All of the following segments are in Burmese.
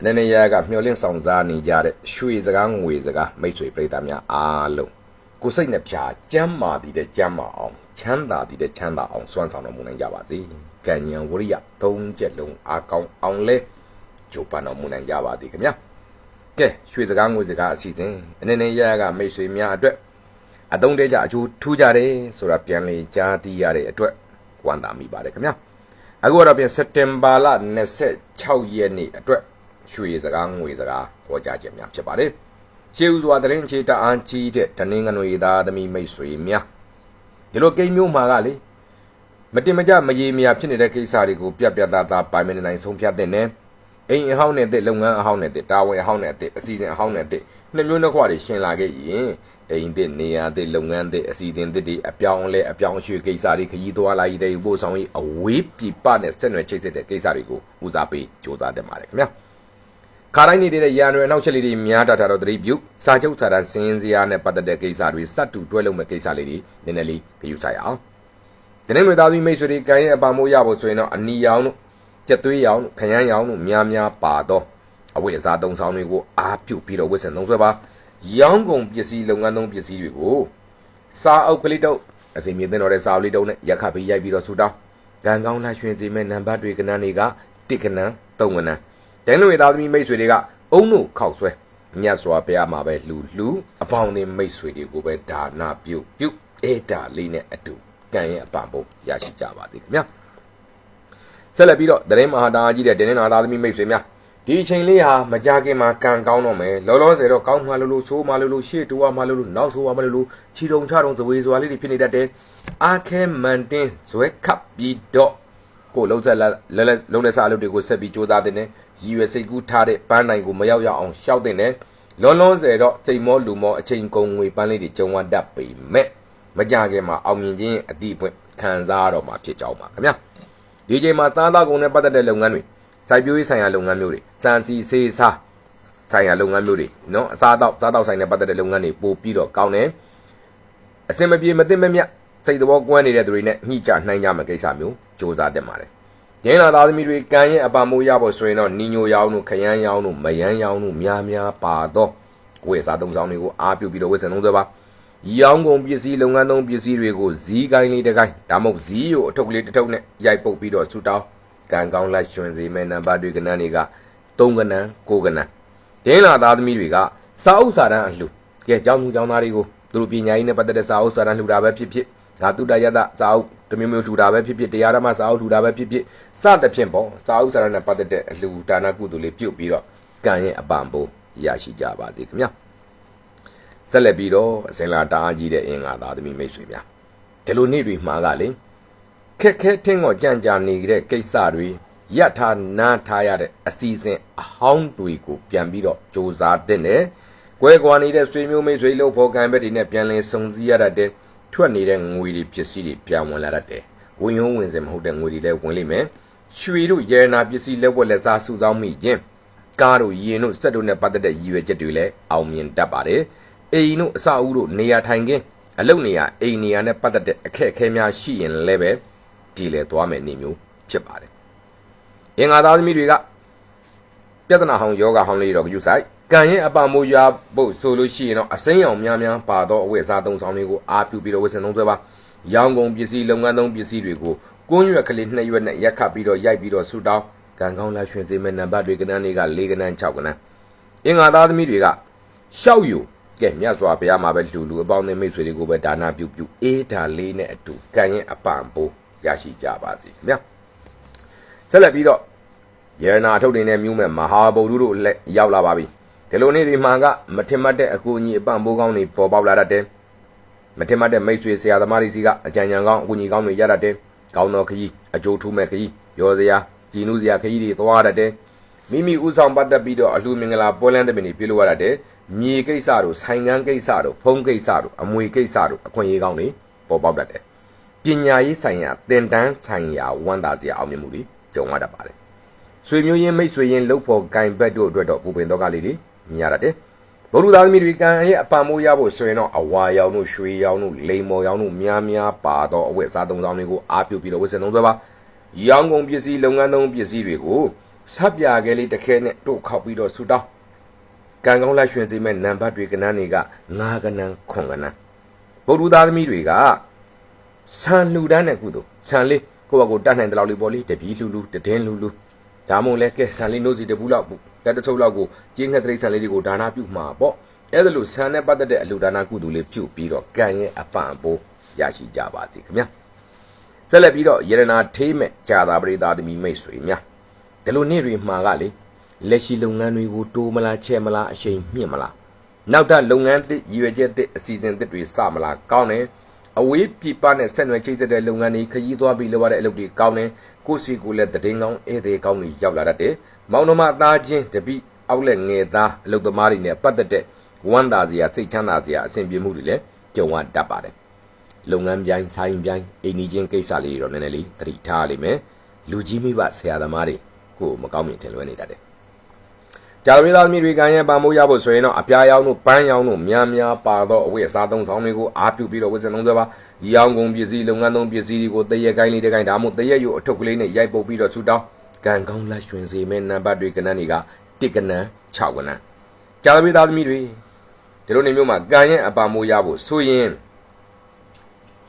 အနေနဲ့ရကမျောလင့်ဆောင်စားနေကြတဲ့ရွှေစကားငွေစကားမိတ်ဆွေပရိသတ်များအားလုံးကိုယ်စိတ်နှပြကျမ်းမာတည်တဲ့ကျမ်းမာအောင်ချမ်းသာတည်တဲ့ချမ်းသာအောင်စွမ်းဆောင်တော်မူနိုင်ကြပါစေ။ကံဉဏ်ဝရိယသုံးချက်လုံးအားကောင်းအောင်လဲကြိုးပမ်းတော်မူနိုင်ကြပါသည်ခင်ဗျာ။ကဲရွှေစကားငွေစကားအစီအစဉ်အနေနဲ့ရကမိတ်ဆွေများအတွက်အသုံးတဲကြအကျိုးထူးကြတယ်ဆိုတာပြန်လေကြားသိရတဲ့အတွက်ဝမ်းသာမိပါတယ်ခင်ဗျာ။အခုတော့ပြန်စက်တင်ဘာလ26ရက်နေ့အတွက် ရွှေစကားငွေစကားဟောကြားခြင်းများဖြစ်ပါတယ်။ရှေးဦးစွာတရင်ချေတအားကြီးတဲ့တနင်္ဂနွေသားသမီးမိတ်ဆွေများဒီလိုကိန်းမျိုးမှာကလေမတင်မကြမရေမရာဖြစ်နေတဲ့ကိစ္စတွေကိုပြပြသားသားပိုင်မနေနိုင်ဆုံးဖြတ်တဲ့နဲ့အိမ်အဟောင်းနဲ့တဲ့လုပ်ငန်းအဟောင်းနဲ့တဲ့တာဝန်အဟောင်းနဲ့တဲ့အစီအစဉ်အဟောင်းနဲ့တဲ့နှစ်မျိုးနှစ်ခွတွေရှင်းလာခဲ့ရင်အိမ်တဲ့နေရာတဲ့လုပ်ငန်းတဲ့အစီအစဉ်တဲ့တွေအပြောင်းလဲအပြောင်းအရွှေ့ကိစ္စတွေခရီးသွားလာရေးတဲ့ပို့ဆောင်ရေးအဝေးပြပနဲ့ဆက်နွယ်ချိတ်ဆက်တဲ့ကိစ္စတွေကိုဦးစားပေးစ조사တင်ပါတယ်ခင်ဗျာ ခါတိုင်းနေတဲ့ရန်ရွယ်နောက်ချက်လေးတွေများတာတော့သတိပြုစာချုပ်စာတမ်းစင်းစရာနဲ့ပတ်သက်တဲ့ကိစ္စတွေစတ်တူတွဲလုံးမဲ့ကိစ္စလေးတွေနည်းနည်းလေးဂရုစိုက်အောင်ဒီနေ့မျိုးသားသမီးမိတ်ဆွေတွေကံရဲ့အပမိုးရဖို့ဆိုရင်တော့အနီရောင်တို့ကြက်သွေးရောင်တို့ခရမ်းရောင်တို့များများပါတော့အဝိအစားသုံးဆောင်တွေကိုအားပြုတ်ပြီးတော့ဝစ်စင်သုံးဆွဲပါရောင်းကုန်ပစ္စည်းလုပ်ငန်းသုံးပစ္စည်းတွေကိုစားအုပ်ကလေးတုပ်အစီအမြေသင်တော်တဲ့စားအုပ်လေးတုပ်နဲ့ရက်ခပ်ပြီးရိုက်ပြီးတော့ဆူတောင်းကံကောင်းလှရွှင်စေမဲ့နံပါတ်တွေကနန်းတွေကတစ်ကနန်းသုံးကနန်း ဒိုင်းလူရဲ့သားသမီးမိတ်ဆွေတွေကအုံတို့ခောက်ဆွဲမြတ်စွာဘုရားမှာပဲလှူလှူအပေါင်းအသင်းမိတ်ဆွေတွေကိုပဲဒါနာပြုပြုအေးဒါလေးနဲ့အတူကံရဲ့အပံဖို့ရရှိကြပါသေးခင်ဗျာဆက်လက်ပြီးတော့သတင်းမဟာတာကြီးတဲ့ဒင်းနာသားသမီးမိတ်ဆွေများဒီအချိန်လေးဟာမကြခင်မှာကံကောင်းတော့မယ်လောလောဆယ်တော့ကောင်းမှလို့လို့ဆိုးမှလို့လို့ရှေ့တိုးမှလို့လို့နောက်ဆိုးမှလို့လို့ခြီတုံချတုံဇဝေဇွာလေးတွေဖြစ်နေတတ်တယ်အားခဲမန်တင်းဇွဲခပ်ပြီးတော့ ကိုလှုပ်ဆက်လက်လက်လှုပ်လက်စားအလုပ်တွေကိုဆက်ပြီးစူးစမ်းတင်တယ်ရည်ရွယ်စိတ်ကူးထားတဲ့ပန်းနိုင်ကိုမရောက်ရအောင်ရှောက်တင်တယ်လွန်လွန်စေတော့ချိန်မောလူမောအချိန်ကုန်ငွေပန်းလေးတွေကြုံဝတ်တတ်ပေမဲ့မကြခင်မှာအောင်မြင်ခြင်းအတိအပွင့်ခံစားတော့မှာဖြစ်ကြောင်းပါခင်ဗျာဒီချိန်မှာသားသားကုန်နဲ့ပတ်သက်တဲ့လုပ်ငန်းတွေစိုက်ပျိုးရေးဆိုင်ရာလုပ်ငန်းမျိုးတွေစံစီစေးစားဆိုင်ရာလုပ်ငန်းမျိုးတွေနော်အစားအသောက်စားတောက်ဆိုင်နဲ့ပတ်သက်တဲ့လုပ်ငန်းတွေပိုပြီးတော့ကောင်းတယ်အစင်မပြေမသိမမြတ် စိတ်တော်ကွမ်းနေတဲ့သူတွေနဲ့ညှိကြနှိုင်းကြမယ့်ကိစ္စမျိုးစ조사တက်ပါတယ်ဒင်းလာသားသမီးတွေကံရဲ့အပံမိုးရဖို့ဆိုရင်တော့နီညိုရောင်းတို့ခရမ်းရောင်းတို့မယန်းရောင်းတို့များများပါတော့ဝယ်စားသုံးဆောင်တွေကိုအားပြုပြီးတော့ဝယ်စံသုံးသွဲပါရောင်းကုန်ပစ္စည်းလုပ်ငန်းသုံးပစ္စည်းတွေကိုဇီးကိုင်းလေးတစ်ကိုင်းဒါမှမဟုတ်ဇီးကိုအထုပ်ကလေးတစ်ထုပ်နဲ့ရိုက်ပုတ်ပြီးတော့ဆူတောင်းကံကောင်းလိုက်ရွှင်စေမဲ့နံပါတ်တွေကနန်းတွေက3ကနန်း9ကနန်းဒင်းလာသားသမီးတွေကစာအုပ်စာတမ်းအလှကဲကျောင်းသူကျောင်းသားတွေကိုသူတို့ပညာရေးနဲ့ပတ်သက်တဲ့စာအုပ်စာတမ်းလှူတာပဲဖြစ်ဖြစ် ငါတုတရတစာအုပ်တမျိုးမျိုးလှူတာပဲဖြစ်ဖြစ်တရားဓမ္မစာအုပ်လှူတာပဲဖြစ်ဖြစ်စသဖြင့်ပေါ့စာအုပ်စာတမ်းနဲ့ပတ်သက်တဲ့အလှူဒါနကုသိုလ်လေးပြုတ်ပြီးတော့ကံရဲ့အပံပိုးရရှိကြပါစေခင်ဗျာဆက်လက်ပြီးတော့အစင်လာတားကြီးတဲ့အင်္ဂါသားသမီးမိတ်ဆွေများဒီလိုနေ့တွေမှာကလေခက်ခဲထင်းကိုကြံ့ကြာနေတဲ့ကိစ္စတွေရထားနားထားရတဲ့အစီအစဉ်အဟောင်းတွေကိုပြန်ပြီးတော့စ조사တဲ့နဲ့ကွဲကွာနေတဲ့ဆွေမျိုးမိတ်ဆွေလို့ဖော်ကံဘက်တွေနဲ့ပြန်လည်စုံစည်းရတဲ့ ထွက်နေတဲ့ငွေတွေပစ္စည်းတွေပြန်ဝင်လာတတ်တယ်ဝင်ရုံးဝင်စင်မဟုတ်တဲ့ငွေတွေလည်းဝင်လိမ့်မယ်ရွှေတို့ရဲနာပစ္စည်းလက်ဝက်လက်စားစုဆောင်းမိခြင်းကားတို့ရေတို့စက်တို့နဲ့ပတ်သက်တဲ့ရည်ရွယ်ချက်တွေလည်းအောင်မြင်တတ်ပါတယ်အိမ်တို့အစအဦးတို့နေရာထိုင်ခင်းအလုပ်နေရာအိမ်နေရာနဲ့ပတ်သက်တဲ့အခက်အခဲများရှိရင်လည်းပဲဒီလေသွားမယ်နေမျိုးဖြစ်ပါတယ်အင်္ဂါသားသမီးတွေကပြဿနာဟောင်းယောဂဟောင်းလေးတော့ယူဆိုင် ကံရဲ့အပမိုးရဖို့ဆိုလို့ရှိရင်တော့အစိမ်းရောင်များများပါတော့အဝတ်အစားသုံးဆောင်တွေကိုအားပြုပြီးတော့ဝတ်ဆင်သုံးဆွဲပါရောင်းကုန်ပစ္စည်းလုပ်ငန်းသုံးပစ္စည်းတွေကိုကွန်းရွက်ကလေးနှစ်ရွက်နဲ့ရက်ခတ်ပြီးတော့ရိုက်ပြီးတော့ဆူတောင်းကံကောင်းလာရွှင်စေမဲ့နံပါတ်တွေကနန်းတွေက၄ကနန်း6ကနန်းအင်္ဂါသားသမီးတွေကရှောက်ယူကဲမြတ်စွာဘုရားမှာပဲလူလူအပေါင်းအသင်းမိတ်ဆွေတွေကိုပဲဒါနာပြုပြုအေးဒါလေးနဲ့အတူကံရဲ့အပံပိုးရရှိကြပါစေခင်ဗျာဆက်လက်ပြီးတော့ရတနာထုတ်တင်တဲ့မြူးမဲ့မဟာဗုဒ္ဓတို့လက်ရောက်လာပါပြီ ဒီလိုနေ့ဒီမှန်ကမထင်မှတ်တဲ့အကူအညီအပံ့ပိုးကောင်းတွေပေါ်ပေါက်လာတတ်တယ်မထင်မှတ်တဲ့မိတ်ဆွေဆရာသမားတွေစီကအကြံဉာဏ်ကောင်းအကူအညီကောင်းတွေရတတ်တယ်ကောင်းတော်ခကြီးအကျိုးထူးမဲ့ခကြီးရောစရာကြည်နူးစရာခကြီးတွေသွားတတ်တယ်မိမိဥဆောင်ပတ်သက်ပြီးတော့အလှမင်္ဂလာပွဲလန်းတဲ့ပင်တွေပြုလုပ်ရတတ်တယ်မြေကိစ္စတို့ဆိုင်ကန်းကိစ္စတို့ဖုံးကိစ္စတို့အမွေကိစ္စတို့အခွင့်အရေးကောင်းတွေပေါ်ပေါက်တတ်တယ်ပညာရေးဆိုင်ရာသင်တန်းဆိုင်ရာဝန်တာစရာအောင်မြင်မှုတွေကြုံရတတ်ပါတယ်ဆွေမျိုးရင်းမိတ်ဆွေရင်းလှုပ်ဖို့ဂင်ဘက်တို့အတွက်တော့ပူပင်တော့ကလေးတွေ မြင်ရတတ်တယ်ဘုရုသားသမီးတွေကံရဲ့အပံမိုးရဖို့ဆိုရင်တော့အဝါရောင်တို့ရွှေရောင်တို့လိမ္မော်ရောင်တို့များများပါတော့အဝတ်အစားသုံးဆောင်တွေကိုအားပြုပြီးတော့ဝတ်ဆင်သုံးစွဲပါရောင်းကုန်ပစ္စည်းလုပ်ငန်းသုံးပစ္စည်းတွေကိုဆပ်ပြာခဲလေးတစ်ခဲနဲ့တို့ခောက်ပြီးတော့ဆူတောင်းကံကောင်းလက်ရွှင်စေမဲ့နံပါတ်တွေကနန်းတွေကငါးကနန်းခွန်ကနန်းဗုဒ္ဓသားသမီးတွေကဆန်လှူဒန်းတဲ့ကုသိုလ်ဆန်လေးကိုယ့်ဘကိုတတ်နိုင်တဲ့လောက်လေးပေါ့လေတပီးလှူလှူတည်င်းလှူလှူ ဒါမှမဟုတ်လဲကဲဆန်လေးနိုးစီတပူးလောက်တက်တဆုပ်လောက်ကိုကျင်းငှက်တိရစ္ဆာန်လေးတွေကိုဒါနာပြုမှာပေါ့အဲ့ဒါလို့ဆန်နဲ့ပတ်သက်တဲ့အလှူဒါနာကုသိုလ်လေးပြုပြီးတော့ကံရဲ့အပံ့အပိုးရရှိကြပါစေခင်ဗျာဆက်လက်ပြီးတော့ယရနာထေးမဲ့ဂျာတာပရိသတ်သမီးမိတ်ဆွေများဒီလိုနေ့တွေမှာကလေလက်ရှိလုပ်ငန်းတွေကိုတိုးမလားချဲ့မလားအရှိန်မြင့်မလားနောက်ထပ်လုပ်ငန်းသစ်ရည်ရွယ်ချက်သစ်အစီအစဉ်သစ်တွေစမလားကောင်းတယ် အဝေးပြပနဲ့ဆက်နွယ်ချိတ်ဆက်တဲ့လုပ်ငန်းတွေခရီးသွားပြီးလုပ်ရတဲ့အလုပ်တွေကောင်းတယ်ကိုယ့်စီကိုယ်လည်းတည်င်းကောင်းဧည့်သည်ကောင်းတွေရောက်လာတတ်တယ်မောင်နှမသားချင်းတပိအောက်လက်ငယ်သားအလုပ်သမားတွေနဲ့ပတ်သက်တဲ့ဝမ်းသာစရာစိတ်ချမ်းသာစရာအဆင်ပြေမှုတွေလည်းကြုံရတတ်ပါတယ်လုပ်ငန်းပြိုင်ဆိုင်ပြိုင်အိမ်နီးချင်းကိစ္စလေးတွေတော့နည်းနည်းလေးသတိထားရလိမ့်မယ်လူကြီးမိဘဆရာသမားတွေကိုယ်မကောင်းမြင်ထင်လွဲနေတတ်တယ် ကြာရသားသမီးတွေကံရဲ့ပံမိုးရဖို့ဆိုရင်တော့အပြာရောင်တို့ပန်းရောင်တို့များများပါတော့အဝိအစားသုံးဆောင်တွေကိုအားပြုပြီးတော့ဝိစင်လုံးသွဲပါရောင်ကုန်ပစ္စည်းလုပ်ငန်းသုံးပစ္စည်းတွေကိုတရက်ကိုင်းလေးတစ်ကိုင်းဒါမှမဟုတ်တရက်ယူအထုပ်ကလေးနဲ့ရိုက်ပုတ်ပြီးတော့ဆူတောင်းကံကောင်းလက်ရွှင်စေမဲ့နံပါတ်တွေကနန်းတွေကတစ်ကနန်း6ကနန်းကြာရသားသမီးတွေဒီလိုနေမျိုးမှာကံရဲ့အပံမိုးရဖို့ဆိုရင်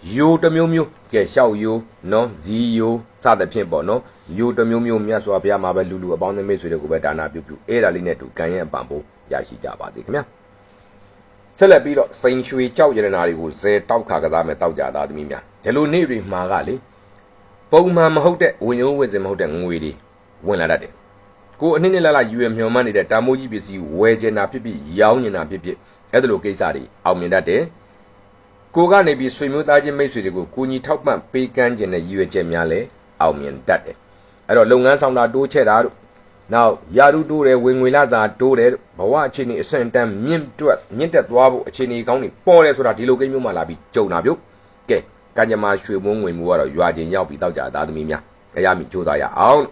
ယိုတစ်မျိုးမျိုးကဲရှောက်ယိုနော်ဇီယိုစသဖြင့်ပေါ့နော်ယိုတစ်မျိုးမျိုးမြတ်စွာဘုရားမှာပဲလူလူအပေါင်းအသင်းမိတ်ဆွေတွေကိုပဲဒါနာပြုပြုအဲ့ဒါလေးနဲ့တူကံရဲ့အပံဖို့ရရှိကြပါသေးခင်ဗျာဆက်လက်ပြီးတော့စိန်ရွှေကြောက်ရတနာတွေကိုဇဲတောက်ခါကစားမဲ့တောက်ကြသားသမီးများဒီလိုနေ့တွေမှာကလေပုံမှန်မဟုတ်တဲ့ဝင်ရုံးဝင်စင်မဟုတ်တဲ့ငွေတွေဝင်လာတတ်တယ်ကိုအနှစ်နှစ်လလယူရမျောမှန်းနေတဲ့တာမိုးကြီးပစ္စည်းဝယ်ကျင်တာဖြစ်ဖြစ်ရောင်းကျင်တာဖြစ်ဖြစ်အဲ့ဒါလိုကိစ္စတွေအောင်မြင်တတ်တယ် ကိုကနေပြီးဆွေမျိုးသားချင်းမိတ်ဆွေတွေကိုကိုကြီးထောက်ပံ့ပေးကမ်းခြင်းနဲ့ရည်ရွယ်ချက်များလဲအောင်မြင်တတ်တယ်အဲ့တော့လုပ်ငန်းဆောင်တာတိုးချဲ့တာတို့နောက်ယာရုတိုးတယ်ဝင်ငွေလာစာတိုးတယ်ဘဝအခြေအနေအဆင့်တန်းမြင့်တွက်မြင့်တက်သွားဖို့အခြေအနေကောင်းတွေပေါ်တယ်ဆိုတာဒီလိုကိန်းမျိုးမှလာပြီးကြုံတာပြုတ်ကဲကံကြမ္မာရွှေမုံငွေမူကတော့ရွာချင်းရောက်ပြီးတောက်ကြသားသမီးများအရမီကြိုးစားရအောင်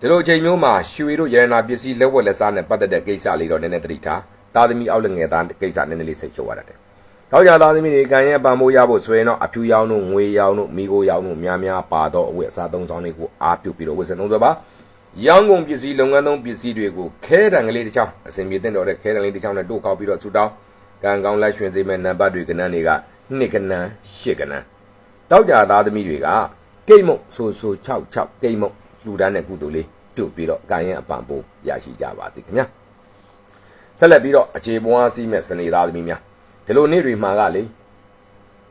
ဒီလိုအချိန်မျိုးမှာရွှေတို့ရတနာပစ္စည်းလက်ဝက်လက်စားနဲ့ပတ်သက်တဲ့ကိစ္စလေးတော့နည်းနည်းသတိထားသားသမီးအောက်လက်ငယ်သားကိစ္စနည်းနည်းလေးစိတ်ချုပ်ရတတ်တယ် တောက်ကြသားသမီးတွေကံရဲ့ပံမိုးရဖို့ဆိုရင်တော့အဖြူရောင်တို့ငွေရောင်တို့မိကိုရောင်တို့များများပါတော့အဝတ်အစားသုံးဆောင်တွေကိုအားပြုပြီးတော့ဝတ်ဆင်သုံးစွဲပါရောင်းကုန်ပစ္စည်းလုပ်ငန်းသုံးပစ္စည်းတွေကိုခဲတံကလေးတစ်ချောင်းအစင်ပြေတဲ့တော့တဲ့ခဲတံလေးတစ်ချောင်းနဲ့တို့ခောက်ပြီးတော့ဆူတောင်းကံကောင်းလက်ရွှင်စေမဲ့နံပါတ်တွေကနန်းတွေကနှစ်ကနန်းရှစ်ကနန်းတောက်ကြသားသမီးတွေကကိတ်မုတ်ဆိုဆို66ကိတ်မုတ်လူတန်းတဲ့ကုသိုလ်လေးပြုတ်ပြီးတော့ကံရဲ့အပံပိုးရရှိကြပါစေခင်ဗျာဆက်လက်ပြီးတော့အခြေပွားစီးမဲ့စနေသားသမီးများ ဒီလိုနေ့တွေမှာကလေ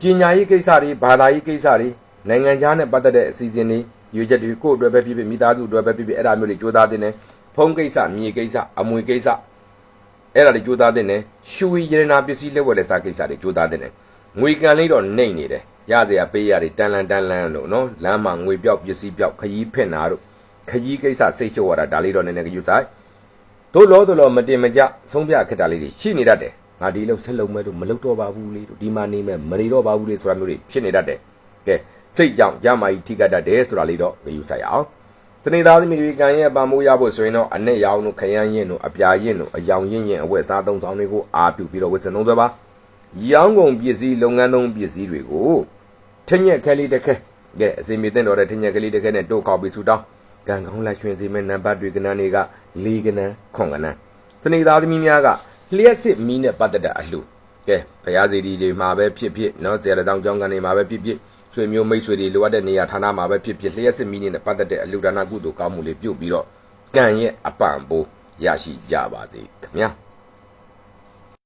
ပညာရေးကိစ္စတွေဘာသာရေးကိစ္စတွေနိုင်ငံခြားနဲ့ပတ်သက်တဲ့အစီအစဉ်တွေရွေချက်တွေကိုယ့်အတွက်ပဲဖြစ်ဖြစ်မိသားစုအတွက်ပဲဖြစ်ဖြစ်အဲ့ဒါမျိုးတွေကြိုးစားတင်တယ်ဖုံးကိစ္စမြေကိစ္စအမွေကိစ္စအဲ့ဒါတွေကြိုးစားတင်တယ်ရှူရီရတနာပစ္စည်းလက်ဝယ်လက်စားကိစ္စတွေကြိုးစားတင်တယ်ငွေကန်လေးတော့နှိမ့်နေတယ်ရစရာပေးရတယ်တန်လန်တန်လန်လို့နော်လမ်းမှာငွေပြောက်ပစ္စည်းပြောက်ခยีဖင့်တာတို့ခยีကိစ္စစိတ်ချုပ်ရတာဒါလေးတော့နည်းနည်းကြည့်ဆိုင်တို့လောတို့လောမတင်မကြဆုံးဖြတ်ခက်တာလေးတွေရှိနေတတ်တယ် ငါဒီလောက်ဆက်လုံးမဲ့တို့မလုပ်တော့ပါဘူးလေတို့ဒီမှာနေမဲ့မနေတော့ပါဘူးလေဆိုတာမျိုးတွေဖြစ်နေတတ်တယ်ကဲစိတ်ကြောင့်ရမာကြီးထိကတ်တတ်တယ်ဆိုတာလေးတော့ဂရုစိုက်အောင်စနေသားသမီးတွေကံရဲ့ပံမိုးရဖို့ဆိုရင်တော့အနဲ့ရောင်တို့ခရမ်းရင်တို့အပြာရင်တို့အယောင်ရင်ရင်အဝတ်စားသုံးဆောင်တွေကိုအာပြုပြီးတော့ဝတ်စံသုံးသွဲပါရောင်းကုန်ပစ္စည်းလုပ်ငန်းသုံးပစ္စည်းတွေကိုထညက်ခဲလေးတစ်ခဲကဲအစီမေတင်တော်တဲ့ထညက်ကလေးတစ်ခဲနဲ့တို့ကောက်ပြီးဆူတောင်းကံကောင်းလိုက်ရွှင်စေမဲ့နံပါတ်တွေကနန်းတွေက၄ကနန်းခွန်ကနန်းစနေသားသမီးများက လျှက်စစ်မီးနဲ့ပတ်သက်တာအလှကဲဘုရားစီတီတွေမှာပဲဖြစ်ဖြစ်နော်ဇေရတောင်ကျောင်းကန်တွေမှာပဲဖြစ်ဖြစ်ဆွေမျိုးမိတ်ဆွေတွေလိုအပ်တဲ့နေရာဌာနမှာပဲဖြစ်ဖြစ်လျှက်စစ်မီးနဲ့ပတ်သက်တဲ့အလှဒါနကုသိုလ်ကောင်းမှုတွေပြုတ်ပြီးတော့ကံရဲ့အပံ့ပိုးရရှိကြပါစေခင်ဗျာ။